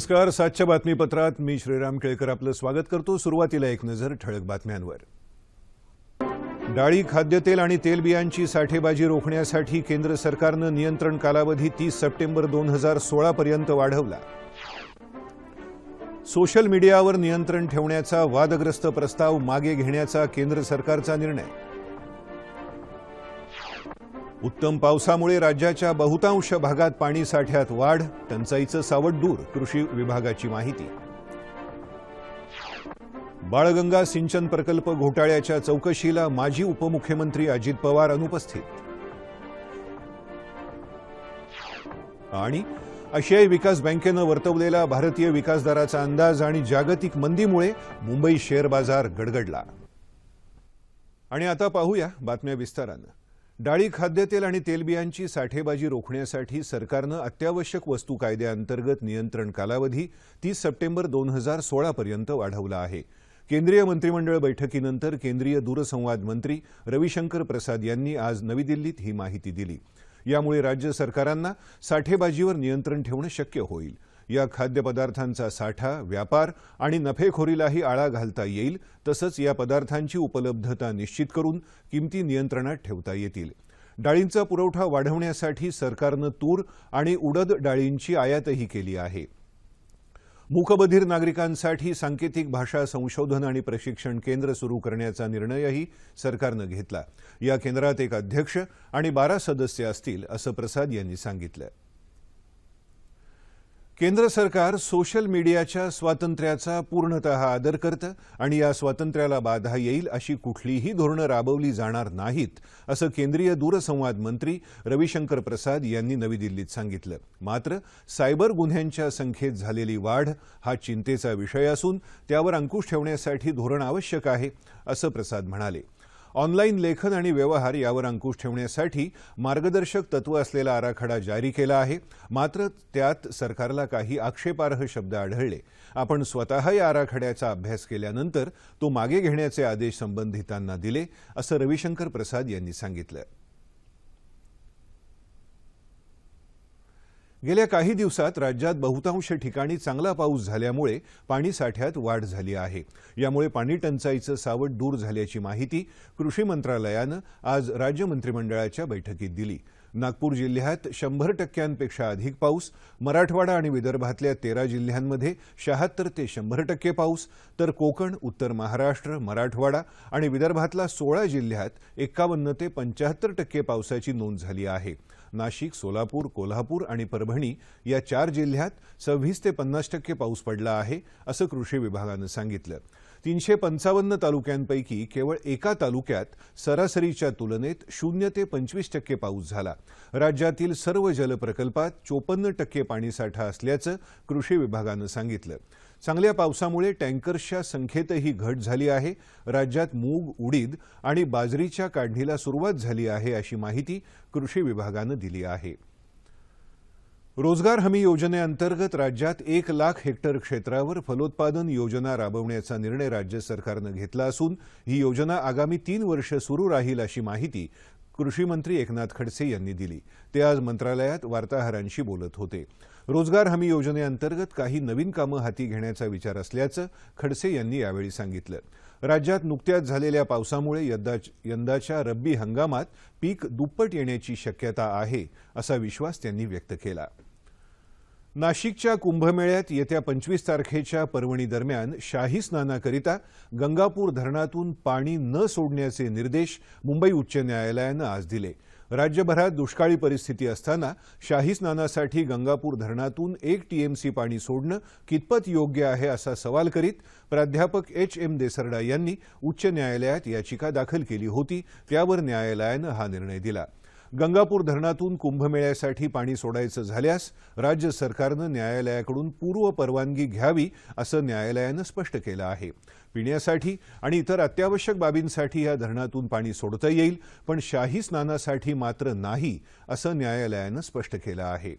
नमस्कार सातच्या बातमीपत्रात मी श्रीराम केळकर आपलं स्वागत करतो. सुरुवातीला एक नजर ठळक बातम्यांवर. डाळी खाद्यतेल आणि तेलबियांची साठेबाजी रोखण्यासाठी केंद्र सरकारनं नियंत्रण कालावधी तीस सप्टेंबर दोन हजार सोळापर्यंत वाढवला. सोशल मीडियावर नियंत्रण ठेवण्याचा वादग्रस्त प्रस्ताव मागे घेण्याचा केंद्र सरकारचा निर्णय. उत्तम पावसामुळे राज्याच्या बहुतांश भागात पाणी साठ्यात वाढ टंचाईचं सावट दूर कृषी विभागाची माहिती. बाळगंगा सिंचन प्रकल्प घोटाळ्याच्या चौकशीला माजी उपमुख्यमंत्री अजित पवार अनुपस्थित. आणि आशियाई विकास बँकेनं वर्तवलेला भारतीय विकास दराचा अंदाज आणि जागतिक मंदीमुळे मुंबई शेअर बाजार गडगडला. आणि आता पाहूया बातम्या विस्तारानं. डाळी खाद्यतेल आणि तेलबियांची साठेबाजी रोखण्यासाठी सरकारनं अत्यावश्यक वस्तू कायद्याअंतर्गत नियंत्रण कालावधी तीस सप्टेंबर दोन हजार सोळापर्यंत वाढवला आहे. केंद्रीय मंत्रिमंडळ बैठकीनंतर केंद्रीय दूरसंवाद मंत्री रविशंकर प्रसाद यांनी आज नवी दिल्लीत ही माहिती दिली. यामुळे राज्य सरकारांना साठेबाजीवर नियंत्रण ठेवणं शक्य होईल. या खाद्यपदार्थांचा साठा व्यापार आणि नफेखोरीलाही आळा घालता येईल तसंच या पदार्थांची उपलब्धता निश्चित करून किमती नियंत्रणात ठेवता येतील. डाळींचा पुरवठा वाढवण्यासाठी सरकारनं तूर आणि उडद डाळींची आयातही केली आहे. मूकबधीर नागरिकांसाठी सांकेतिक भाषा संशोधन आणि प्रशिक्षण केंद्र सुरू करण्याचा निर्णयही सरकारनं घेतला. या केंद्रात एक अध्यक्ष आणि बारा सदस्य असतील असं प्रसाद यांनी सांगितलं. केंद्र सरकार सोशल मीडियाच्या स्वातंत्र्याचा पूर्णतः आदर करतं आणि या स्वातंत्र्याला बाधा येईल अशी कुठलीही धोरणं राबवली जाणार नाहीत असं केंद्रीय दूरसंवाद मंत्री रविशंकर प्रसाद यांनी नवी दिल्लीत सांगितलं. मात्र सायबर गुन्ह्यांच्या संख्येत झालेली वाढ हा चिंतेचा विषय असून त्यावर अंकुश ठेवण्यासाठी धोरण आवश्यक आहे असं प्रसाद म्हणाले. ऑनलाईन लेखन आणि व्यवहार यावर अंकुश ठेवण्यासाठी मार्गदर्शक तत्व असलेला आराखडा जारी केला आहे. मात्र त्यात सरकारला काही आक्षेपार्ह शब्द आढळले. आपण स्वतः या आराखड्याचा अभ्यास केल्यानंतर तो मागे घेण्याचे आदेश संबंधितांना दिले असं रविशंकर प्रसाद यांनी सांगितलं. गेल्या काही दिवसात राज्यात बहुतांश ठिकाणी चांगला पाऊस झाल्यामुळे पाणीसाठ्यात वाढ झाली आहे. यामुळे पाणी टंचाईचं सावट दूर झाल्याची माहिती कृषी मंत्रालयानं आज राज्य मंत्रिमंडळाच्या बैठकीत दिली. नागपूर जिल्ह्यात शंभर टक्क्यांपेक्षा अधिक पाऊस मराठवाडा आणि विदर्भातल्या तेरा जिल्ह्यांमध्ये शहात्तर ते शंभर टक्के पाऊस तर कोकण उत्तर महाराष्ट्र मराठवाडा आणि विदर्भातला सोळा जिल्ह्यात एक्कावन्न ते पंच्याहत्तर टक्के पावसाची नोंद झाली आहे. नाशिक सोलापूर कोल्हापूर आणि परभणी या चार जिल्ह्यात सव्वीस ते पन्नास टक्के पाऊस पडला आहे असं कृषी विभागानं सांगितलं. तीनशे पंचावन्न तालुक्यांपैकी केवळ एका तालुक्यात सरासरीच्या तुलनेत शून्य ते पंचवीस टक्के पाऊस झाला. राज्यातील सर्व जलप्रकल्पात चोपन्न टक्के पाणीसाठा असल्याचं कृषी विभागानं सांगितलं. चांगल्या पावसामुळे टँकर्सच्या संख्येतही घट झाली आहे. राज्यात मूग उडीद आणि बाजरीच्या काढणीला सुरुवात झाली आहे अशी माहिती कृषी विभागानं दिली आहे. रोजगार हमी योजनेअंतर्गत राज्यात एक लाख हेक्टर क्षेत्रावर फलोत्पादन योजना राबवण्याचा निर्णय राज्य सरकारनं घेतला असून ही योजना आगामी तीन वर्ष सुरू राहील अशी माहिती कृषी मंत्री एकनाथ खडसे यांनी दिली. ते आज मंत्रालयात वार्ताहरांशी बोलत होते. रोजगार हमी योजनेअंतर्गत काही नवीन कामं हाती घेण्याचा विचार असल्याचं खडसे यांनी यावेळी सांगितलं. राज्यात नुकत्याच झालेल्या पावसामुळे यंदाच्या रब्बी हंगामात पीक दुप्पट येण्याची शक्यता आहे असा विश्वास त्यांनी व्यक्त केला. नाशिकच्या कुंभमेळ्यात येत्या पंचवीस तारखेच्या पर्वणी दरम्यान शाही स्नानाकरिता गंगापूर धरणातून पाणी न सोडण्याचे निर्देश मुंबई उच्च न्यायालयानं आज दिले. राज्यभरात दुष्काळी परिस्थिती असताना शाही स्नानासाठी गंगापूर धरणातून एक टीएमसी पाणी सोडणं कितपत योग्य आहे असा सवाल करीत प्राध्यापक एच एम देसरडा यांनी उच्च न्यायालयात याचिका दाखल केली होती त्यावर न्यायालयानं हा निर्णय दिला. गंगापूर धरणातून कुंभमेळ्यासाठी पाणी सोडायचं झाल्यास राज्य सरकारनं न्यायालयाकडून पूर्व परवानगी घ्यावी असं न्यायालयानं स्पष्ट केलं आहे. पिण्यासाठी आणि इतर अत्यावश्यक बाबींसाठी या धरणातून पाणी सोडता येईल पण शाही स्नानासाठी मात्र नाही असं न्यायालयानं स्पष्ट केलं आहे.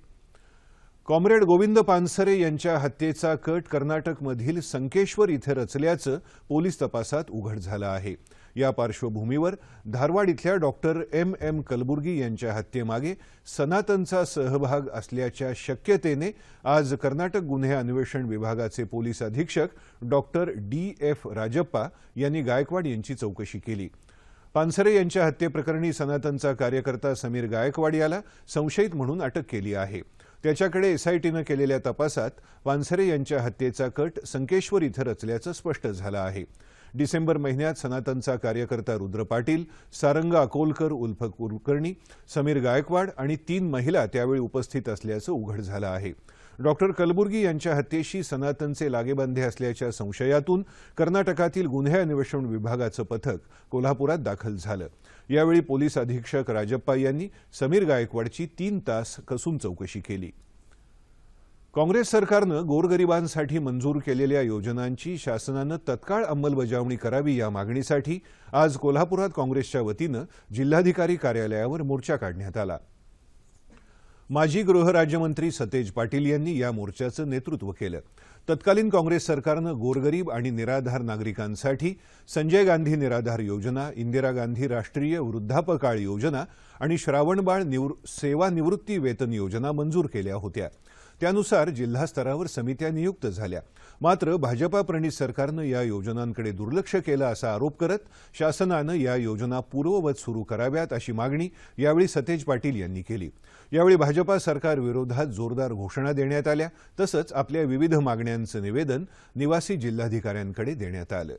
कॉम्रेड गोविंद पानसरे यांच्या हत्येचा कट कर्नाटकमधील संकेश्वर इथं रचल्याचं पोलीस तपासात उघड झालं आहे. या पार्श्वभूमीवर धारवाड इथल्या डॉक्टर एम एम कलबुर्गी यांच्या हत्येमागे सनातनचा सहभाग असल्याच्या शक्यतेने आज कर्नाटक गुन्हे अन्वेषण विभागाचे पोलीस अधीक्षक डॉक्टर डी एफ राजप्पा यांनी गायकवाड यांची चौकशी केली. पानसरे यांच्या हत्येप्रकरणी सनातनचा कार्यकर्ता समीर गायकवाड याला संशयित म्हणून अटक केली आहे. त्याच्याकडे एसआयटीनं केलेल्या तपासात पानसरे यांच्या हत्येचा कट संकेश्वर इथं रचल्याचं स्पष्ट झालं आहे. डिसेंबर महिन्यात सनातनचा कार्यकर्ता रुद्र पाटील सारंग अकोलकर उल्फ कुलकर्णी समीर गायकवाड आणि तीन महिला त्यावेळी उपस्थित असल्याचं उघड झालं आहे. डॉक्टर कलबुर्गी यांच्या हत्येशी सनातनचे लागेबांधे असल्याच्या संशयातून कर्नाटकातील गुन्हे अन्वेषण विभागाचं पथक कोल्हापुरात दाखल झालं. यावेळी पोलीस अधीक्षक राजप्पा यांनी समीर गायकवाडची तीन तास कसून चौकशी केली. काँग्रेस सरकारनं गोरगरिबांसाठी मंजूर केलेल्या योजनांची शासनानं तत्काळ अंमलबजावणी करावी या मागणीसाठी आज कोल्हापुरात काँग्रेसच्या वतीनं जिल्हाधिकारी कार्यालयावर मोर्चा काढण्यात आला. माजी गृहराज्यमंत्री सतेज पाटील यांनी या मोर्चाचं नेतृत्व केलं. तत्कालीन काँग्रेस सरकारनं गोरगरीब आणि निराधार नागरिकांसाठी संजय गांधी निराधार योजना इंदिरा गांधी राष्ट्रीय वृद्धापकाळ योजना आणि श्रावणबाळ निवृ सेवानिवृत्ती वेतन योजना मंजूर केल्या होत्या. त्यानुसार जिल्हास्तरावर समित्या नियुक्त झाल्या. मात्र भाजपा प्रणित सरकारनं या योजनांकडे दुर्लक्ष केलं असा आरोप करत शासनानं या योजना पूर्ववत सुरू कराव्यात अशी मागणी यावेळी सतेज पाटील यांनी केली. यावेळी भाजपा सरकार विरोधात जोरदार घोषणा देण्यात आल्या. तसंच आपल्या विविध मागण्यांचं निवेदन निवासी जिल्हाधिकाऱ्यांकडे देण्यात आलं.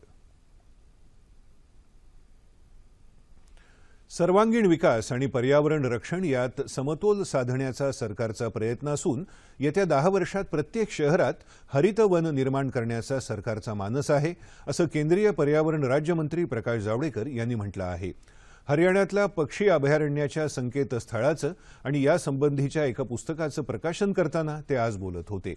सर्वांगीण विकास आणि पर्यावरण रक्षण यात समतोल साधण्याचा सरकारचा प्रयत्न असून येत्या दहा वर्षात प्रत्येक शहरात हरित वन निर्माण करण्याचा सरकारचा मानस आहे असं केंद्रीय पर्यावरण राज्यमंत्री प्रकाश जावडेकर यांनी म्हटलं आहे. हरियाणातल्या पक्षी अभयारण्याच्या संकेतस्थळाचं आणि यासंबंधीच्या एका पुस्तकाचं प्रकाशन करताना ते आज बोलत होते.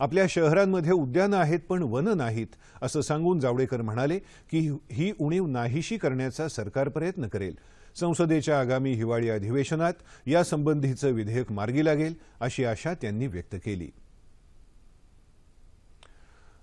आपल्या शहरांमध्ये उद्यानं आहेत पण वनं नाहीत असं सांगून जावडेकर म्हणाले की ही उणीव नाहीशी करण्याचा सरकार प्रयत्न करेल. संसदेच्या आगामी हिवाळी अधिवेशनात यासंबंधीचं विधेयक मार्गी लागेल अशी आशा त्यांनी व्यक्त केली.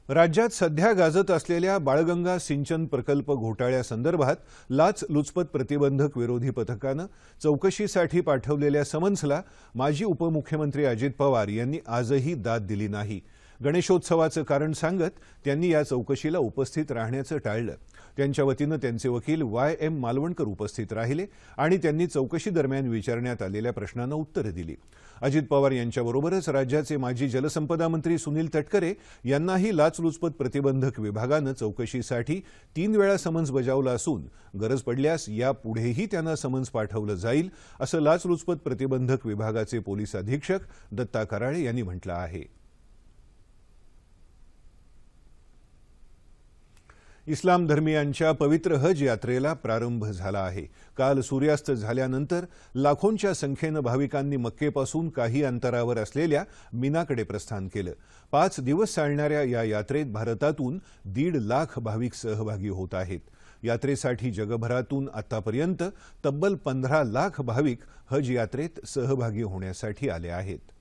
राज्यात सध्या गाजत असलेल्या बाळगंगा सिंचन प्रकल्प घोटाळ्यासंदर्भात लाचलुचपत प्रतिबंधक विरोधी पथकानं चौकशीसाठी पाठवलेल्या समन्सला माजी उपमुख्यमंत्री अजित पवार यांनी आजही दाद दिली नाही. गणेशोत्सवाचं कारण सांगत त्यांनी या चौकशीला उपस्थित राहण्याचं टाळलं. त्यांच्या वतीनं त्यांचे वकील वाय एम मालवणकर उपस्थित राहिले आणि त्यांनी चौकशी दरम्यान विचारण्यात आलेल्या प्रश्नांना उत्तरं दिली. अजित पवार यांच्याबरोबरच राज्याचे माजी जलसंपदा मंत्री सुनील तटकरे यांनाही लाचलुचपत प्रतिबंधक विभागानं चौकशीसाठी तीन वेळा समन्स बजावला असून गरज पडल्यास यापुढेही त्यांना समन्स पाठवलं जाईल असं लाचलुचपत प्रतिबंधक विभागाचे पोलीस अधीक्षक दत्ता कराळे यांनी म्हटलं आहे. इस्लाम धर्मियांच्या पवित्र हज यात्रेला प्रारंभ झाला आहे. काल सूर्यास्त झाल्यानंतर लाखोंच्या संख्येनं भाविकांनी मक्केपासून काही अंतरावर असलेल्या मीनाकडे प्रस्थान केलं. पाच दिवस चालणाऱ्या या यात्रेत भारतातून दीड लाख भाविक सहभागी होत आहेत. यात्रेसाठी जगभरातून आतापर्यंत तब्बल पंधरा लाख भाविक हज यात्रेत सहभागी होण्यासाठी आले आहेत.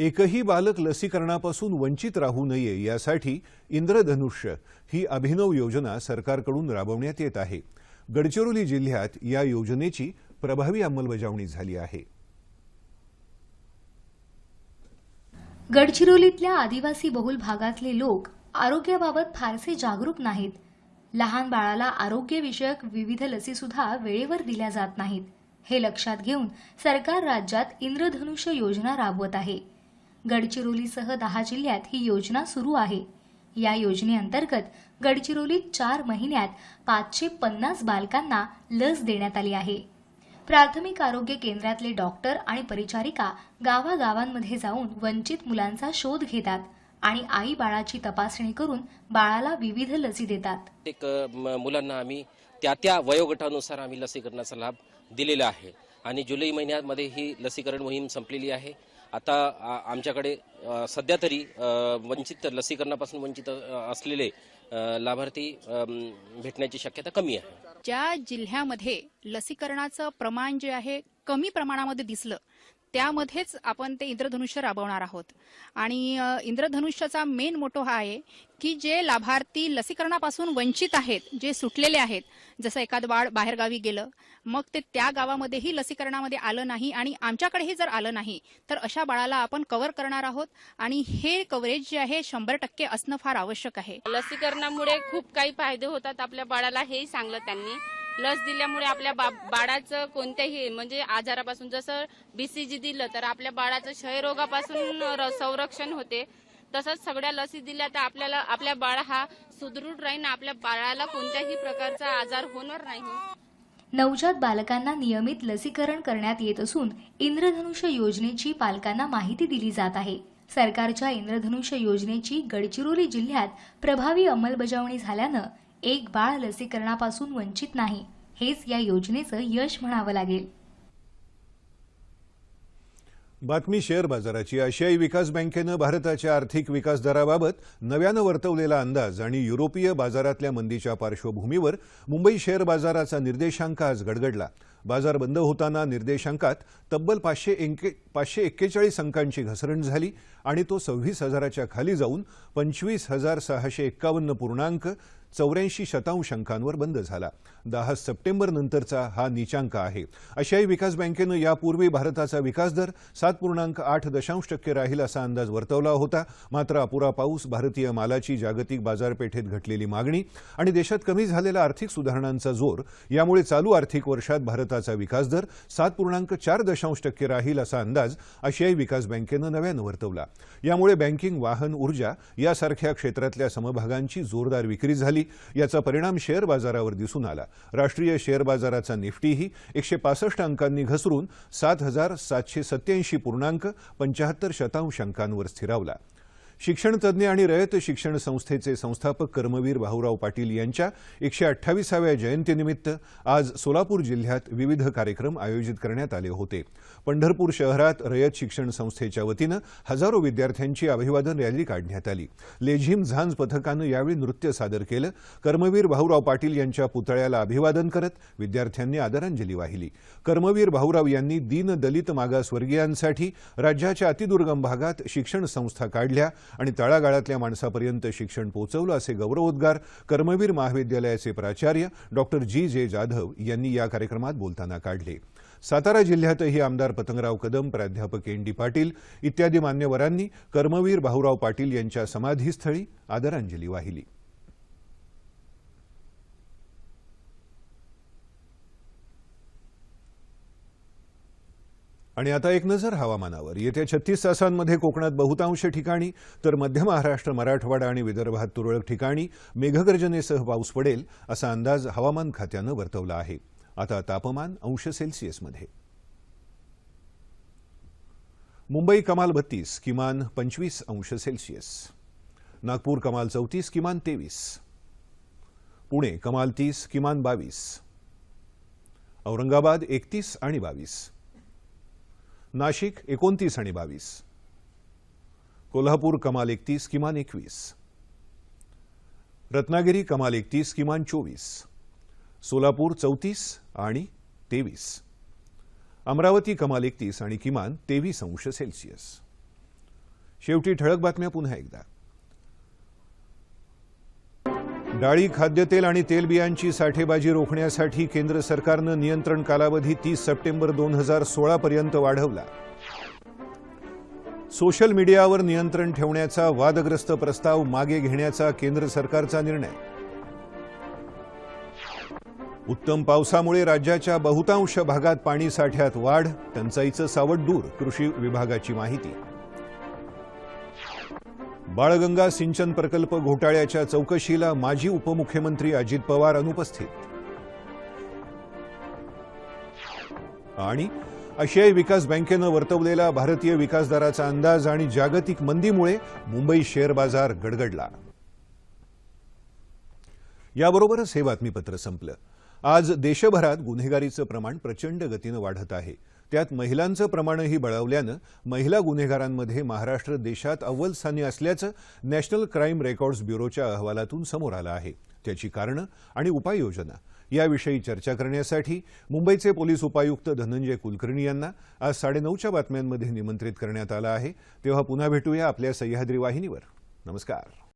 एकही बालक लसीकरणापासून वंचित राहू नये यासाठी इंद्रधनुष्य ही अभिनव योजना सरकारकडून राबवण्यात येत आहे. गडचिरोली जिल्ह्यात या योजनेची प्रभावी अंमलबजावणी झाली आहे. गडचिरोलीतल्या आदिवासी बहुल भागातले लोक आरोग्याबाबत फारसे जागरूक नाहीत. लहान बाळाला आरोग्यविषयक विविध लसीसुद्धा वेळेवर दिल्या जात नाहीत. हे लक्षात घेऊन सरकार राज्यात इंद्रधनुष्य योजना राबवत आहे. गडचिरोलीसह दहा जिल्ह्यात ही योजना सुरू आहे. या योजनेअंतर्गत गडचिरोलीत चार महिन्यात पाचशे पन्नास बालकांना लस देण्यात आली आहे. प्राथमिक आरोग्य केंद्रातले डॉक्टर आणि परिचारिका गावागावांमध्ये जाऊन वंचित मुलांचा शोध घेतात आणि आई बाळाची तपासणी करून बाळाला विविध लसी देतात. एक म- मुलांना आम्ही त्या त्या वयोगटानुसार आम्ही लसीकरणाचा लाभ दिलेला आहे. आणि जुलै महिन्यामध्ये ही लसीकरण मोहीम संपलेली आहे. आता आमच्याकडे सध्या तरी वंचित लसीकरणापासून वंचित असलेले लाभार्थी भेटण्याची शक्यता कमी आहे. ज्या जिल्ह्यामध्ये लसीकरणाचं प्रमाण जे आहे कमी प्रमाणामध्ये दिसलं त्यामध्येच आपण ते इंद्रधनुष्य राबवणार आहोत. आणि इंद्रधनुष्याचा मेन मोटो हा आहे की जे लाभार्थी लसीकरणापासून वंचित आहेत जे सुटलेले आहेत जसं एखादं बाळ बाहेरगावी गेलं मग ते त्या गावामध्येही लसीकरणामध्ये आलं नाही आणि आमच्याकडेही जर आलं नाही तर अशा बाळाला आपण कव्हर करणार आहोत आणि हे कव्हरेज जे आहे शंभर टक्के असणं फार आवश्यक आहे. लसीकरणामुळे खूप काही फायदे होतात आपल्या बाळाला हेही सांगलं त्यांनी. लस दिल्यामुळे आपल्या बाळाचं कोणत्याही म्हणजे आजारापासून जसं बीसीजी दिलं तर आपल्या बाळाचं क्षयरोगापासून संरक्षण होते. तसंच सगळ्या लसी दिल्या तर आपल्याला आपल्या बाळ हा सुदृढ राहीन आपल्या बाळाला कोणत्याही प्रकारचा आजार होणार नाही. नवजात बालकांना नियमित लसीकरण करण्यात येत असून इंद्रधनुष्य योजनेची पालकांना माहिती दिली जात आहे. सरकारच्या इंद्रधनुष्य योजनेची गडचिरोली जिल्ह्यात प्रभावी अंमलबजावणी झाल्यानं एक बाळ लसीकरणापासून वंचित नाही हेच या योजनेचं यश म्हणावं लागेल. बातमी शेअर बाजाराची. आशियाई विकास बँकेनं भारताच्या आर्थिक विकास दराबाबत नव्यानं वर्तवलेला अंदाज आणि युरोपीय बाजारातल्या मंदीच्या पार्श्वभूमीवर मुंबई शेअर बाजाराचा निर्देशांक आज गडगडला. बाजार बंद होताना निर्देशांकात तब्बल पाचशे एके पाचशे एक्केचाळीस अंकांची घसरण झाली आणि तो सव्वीस हजाराच्या खाली जाऊन पंचवीस हजार सहाशे एक्कावन्न पूर्णांक चौऱ्याऐंशी शतांश अंकांवर बंद झाला. दहा सप्टेंबर नंतरचा हा नीचांक आहे. आशियाई विकास बँकेनं यापूर्वी भारताचा विकास दर सात पूर्णांक आठ दशांश टक्के राहील असा अंदाज वर्तवला होता. मात्र अपुरा पाऊस भारतीय मालाची जागतिक बाजारपेठेत घटलेली मागणी आणि देशात कमी झालेला आर्थिक सुधारणांचा जोर यामुळे चालू आर्थिक वर्षात भारताचा विकास दर सात पूर्णांक चार दशांश टक्के राहील असा अंदाज आशियाई विकास बँकेनं नव्यानं वर्तवला. यामुळे बँकिंग वाहन ऊर्जा यासारख्या क्षेत्रातल्या समभागांची जोरदार विक्री झाली. याचा परिणाम शेअर बाजारावर दिसून आला. राष्ट्रीय शेअर बाजाराचा निफ्टीही एकशे पासष्ट अंकांनी घसरून सात हजार सातशे सत्याऐंशी पूर्णांक पंचाहत्तर शतांश अंकांवर स्थिरावला. शिक्षणतज्ज्ञ आणि रयत शिक्षण संस्थेचे संस्थापक कर्मवीर भाऊराव पाटील यांच्या एकशे अठ्ठावीसाव्या जयंतीनिमित्त आज सोलापूर जिल्ह्यात विविध कार्यक्रम आयोजित करण्यात आले होते. पंढरपूर शहरात रयत शिक्षण संस्थेच्या वतीनं हजारो विद्यार्थ्यांची अभिवादन रॅली काढण्यात आली. लेझिम झांज पथकानं यावेळी नृत्य सादर केलं. कर्मवीर भाऊराव पाटील यांच्या पुतळ्याला अभिवादन करत विद्यार्थ्यांनी आदरांजली वाहिली. कर्मवीर भाऊराव यांनी दीन दलित मागासवर्गीयांसाठी राज्याच्या अतिदुर्गम भागात शिक्षण संस्था काढल्या. आणि तळागाळातल्या माणसापर्यंत शिक्षण पोहोचवलं असे गौरवोद्गार कर्मवीर महाविद्यालयाचे प्राचार्य डॉक्टर जी. जे. जाधव यांनी या कार्यक्रमात बोलताना काढले. सातारा जिल्ह्यातही आमदार पतंगराव कदम प्राध्यापक एन. डी. पाटील इत्यादी मान्यवरांनी कर्मवीर भाऊराव पाटील यांच्या समाधीस्थळी आदरांजली वाहिली. आणि आता एक नजर हवामानावर. येत्या छत्तीस तासांमध्ये कोकणात बहुतांश ठिकाणी तर मध्य महाराष्ट्र मराठवाडा आणि विदर्भात तुरळक ठिकाणी मेघगर्जनेसह पाऊस पडेल असा अंदाज हवामान खात्यानं वर्तवला आहे. आता तापमान अंश सेल्सिअसमध्ये. मुंबई कमाल बत्तीस किमान पंचवीस अंश सेल्सिअस. नागपूर कमाल चौतीस किमान तेवीस. पुणे कमाल तीस किमान बावीस. औरंगाबाद एकतीस आणि बावीस. नाशिक एकोणतीस आणि बावीस. कोल्हापूर कमाल एकतीस किमान एकवीस. रत्नागिरी कमाल एकतीस किमान चोवीस. सोलापूर चौतीस आणि तेवीस. अमरावती कमाल एकतीस आणि किमान तेवीस अंश सेल्सिअस. शेवटी ठळक बातम्या पुन्हा एकदा. डाळी खाद्यतेल आणि तेलबियांची साठेबाजी रोखण्यासाठी केंद्र सरकारनं नियंत्रण कालावधी तीस सप्टेंबर दोन हजार सोळापर्यंत वाढवला. सोशल मीडियावर नियंत्रण ठेवण्याचा वादग्रस्त प्रस्ताव मागे घेण्याचा केंद्र सरकारचा निर्णय. उत्तम पावसामुळे राज्याच्या बहुतांश भागात पाणी साठ्यात वाढ टंचाईचं सावट दूर कृषी विभागाची माहिती. बाळगंगा सिंचन प्रकल्प घोटाळ्याच्या चौकशीला माजी उपमुख्यमंत्री अजित पवार अनुपस्थित. आणि आशियाई विकास बँकेनं वर्तवलेला भारतीय विकास दराचा अंदाज आणि जागतिक मंदीमुळे मुंबई शेअर बाजार गडगडला. याबरोबरच हे बातमीपत्र संपलं. आज देशभरात गुन्हेगारीचं प्रमाण प्रचंड गतीनं वाढत आहे. त्यात महिलांचं प्रमाणही बळावल्यानं महिला गुन्हेगारांमध्ये महाराष्ट्र देशात अव्वल स्थानी असल्याचं नॅशनल क्राईम रेकॉर्ड्स ब्युरोच्या अहवालातून समोर आलं आहे. त्याची कारणं आणि उपाययोजना याविषयी चर्चा करण्यासाठी मुंबईचे पोलीस उपायुक्त धनंजय कुलकर्णी यांना आज साडेनऊच्या बातम्यांमध्ये निमंत्रित करण्यात आलं आहे. तेव्हा पुन्हा भेटूया आपल्या सह्याद्री वाहिनीवर. नमस्कार.